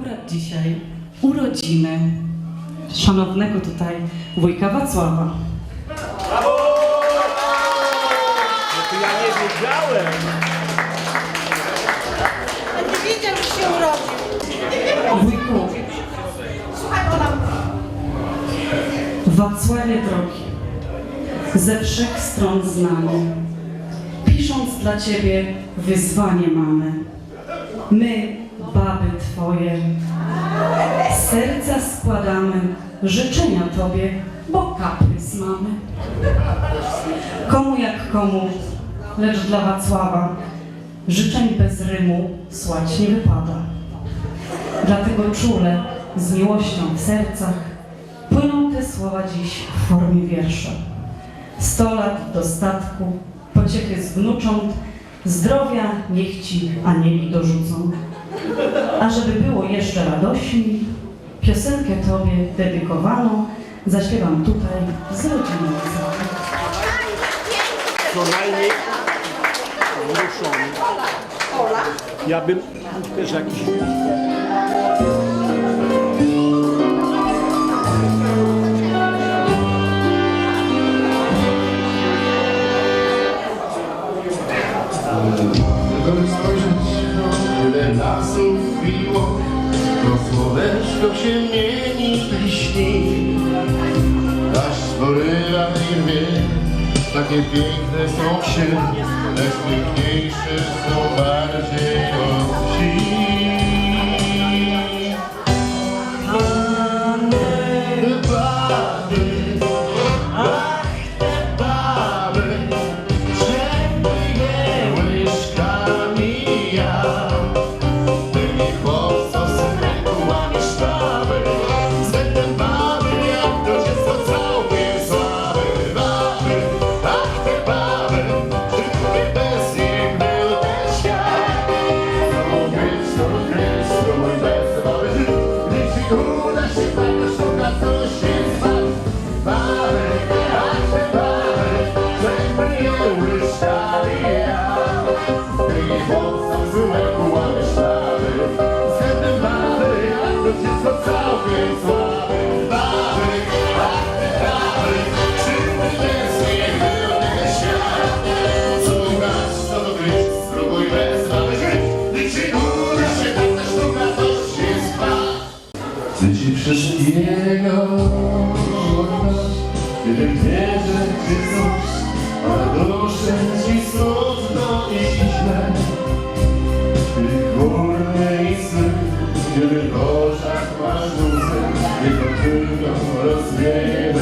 akurat dzisiaj urodziny szanownego tutaj wujka Wacława. No to ja nie wiedziałem. Nie wiedział, że się urodził. Wujku, Słuchaj, ona Wacławie drogi, ze wszech stron znany, pisząc dla Ciebie wyzwanie mamy. My, baby Twoje, z serca składamy życzenia Tobie, bo kaprys mamy. Komu jak komu, lecz dla Wacława życzeń bez rymu słać nie wypada. Dlatego czule, z miłością w sercach, płyną te słowa dziś w formie wiersza. Sto lat dostatku, pociechy z wnucząt, zdrowia niech ci anieli dorzucą. A żeby było jeszcze radośniej, piosenkę Tobie dedykowaną zaśpiewam tutaj z rodziną. Co najmniej. Ola. Ja bym też jakiś... słoneczko się mieni liści. Aż porywa i rwie, takie piękne są się, lecz piękniejsze są bardziej Chcę ci wszystkiego. Oddać, kiedy wierzę coś, a duszę ci smutno i źle. Ty górny i sny, kiedy w oczach masz łzy, tylko tylko rozwieje